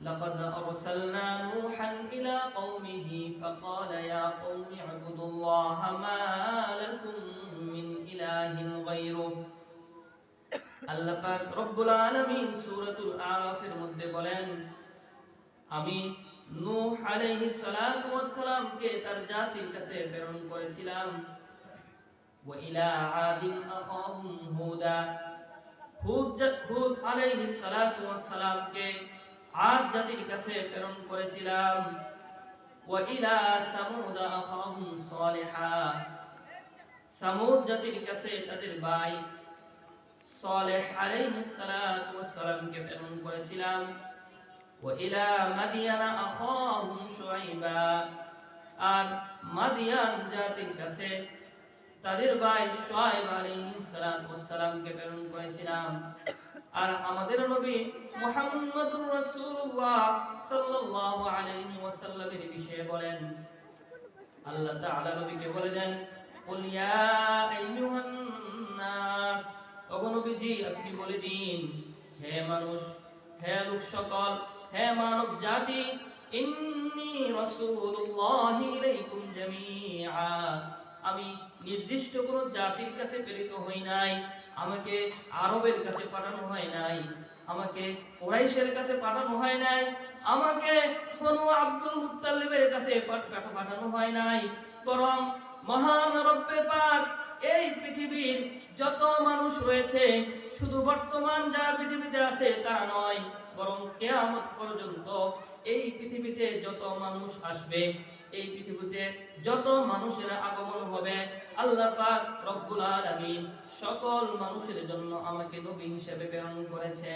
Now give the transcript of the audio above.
لقد أرسلنا نوحا إلى قومه فقال يا قوم اعبدوا الله ما لكم من إله غيره আল্লাহ পাক রব্বুল আলামিন সূরাতুল আরাফের মধ্যে বলেন আমি নূহ আলাইহিস সালাতু ওয়াস সালামকে তার জাতির কাছে প্রেরণ করেছিলাম ওয়া ইলা আদিন আখাহুম হুদা হুদ জা- হুদ আলাইহিস সালাতু ওয়াস সালামকে আদ জাতির কাছে প্রেরণ করেছিলাম। ওয়া ইলা সামুদ আখাহুম সালিহা। সামুদ জাতির কাছে তাদের ভাই সালেহ আলাইহিস সালাতু ওয়াস সালামকে প্রেরণ করেছিলাম। ওয়া ইলা মাদিয়ানা আখাহুম শুআইবা। আর মাদিয়ান জাতির কাছে তাদের ভাই শুআইব আলাইহিস সালাতু ওয়াস সালামকে প্রেরণ করেছিলাম। আর আমাদের নবী মুহাম্মদুর রাসূলুল্লাহ সাল্লাল্লাহু আলাইহি ওয়াসাল্লামের বিষয়ে বলেন, আল্লাহ তাআলা নবীকে বলে দেন, কুল ইয়া আইয়ুহান নাস ওগো নবীজি, আপনি বলে দিন, হে মানুষ, হে লোক সকল, হে মানব জাতি, ইন্নী রাসূলুল্লাহি ইলাইকুম জামিআ আমি নির্দিষ্ট কোন জাতির কাছে প্রেরিত হই নাই, আমাকে আরবের কাছে পাঠানো হয় নাই, আমাকে কুরাইশের কাছে পাঠানো হয় নাই, আমাকে বনু আব্দুল মুত্তালিবের কাছে পাঠ- পাঠ- পাঠানো হয় নাই। বরং মহান রব্বে পাক এই পৃথিবীর যত মানুষ রয়েছে, শুধু বর্তমান যারা পৃথিবীতে আছে তারা নয়, বরং কেয়ামত পর্যন্ত এই পৃথিবীতে যত মানুষ আসবে এই পৃথিবীতে যত মানুষের আগমন হবে, আল্লাহ পাক রব্বুল আলামিন সকল মানুষের জন্য আমাকে নবী হিসেবে প্রেরণ করেছে